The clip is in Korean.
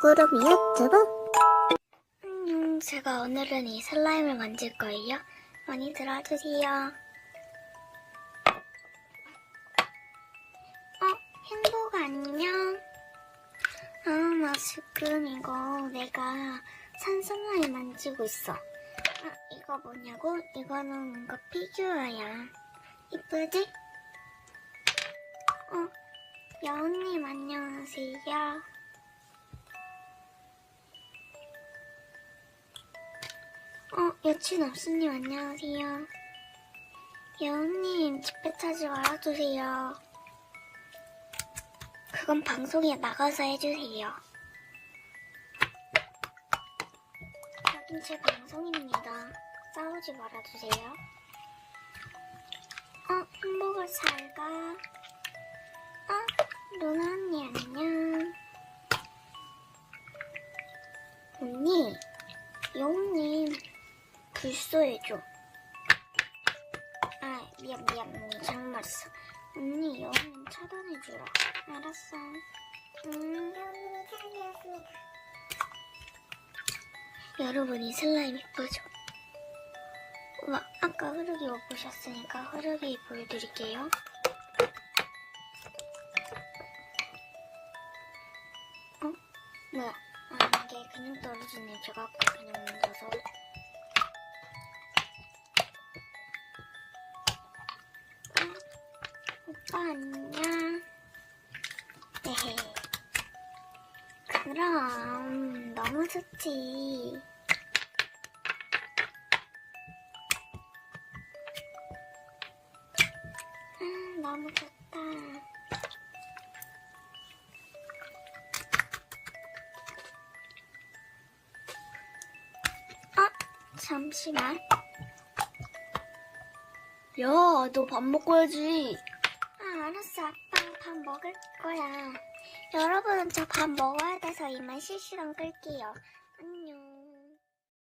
꾸러미 유튜브 음, 제가 오늘은 이 슬라임을 만질 거예요. 많이 들어주세요. 어, 행복 안녕. 아, 나 지금 이거 내가 산 슬라임 만지고 있어. 아, 이거 뭐냐고? 이거는 뭔가 피규어야. 이쁘지? 어, 여운님 안녕하세요. 어, 여친 없수님 안녕하세요. 여운님 집회 차지 말아주세요. 그건 방송에 나가서 해주세요. 여긴 제 방송입니다. 싸우지 말아주세요. 어, 행복을 잘 가. 어, 루나 언니 안녕. 언니, 여우님, 불쏘해줘. 아, 미안, 미안, 언니, 잘못 말했어. 언니, 여우님 차단해주라. 알았어. 음. 여러분, 이 슬라임 예쁘죠? 와, 아까 흐르기 못 보셨으니까 흐르기 보여드릴게요. 어? 뭐야? 아, 이게 그냥 떨어지네. 제가 아까 그냥 만져서. 안녕. 에헤. 그럼 너무 좋지. 아, 너무 좋다. 아, 잠시만. 야, 너 밥 먹고 야지. 아. 아빠 밥 먹을 거야. 여러분, 저 밥 먹어야 돼서 이만 실시간 끌게요. 안녕.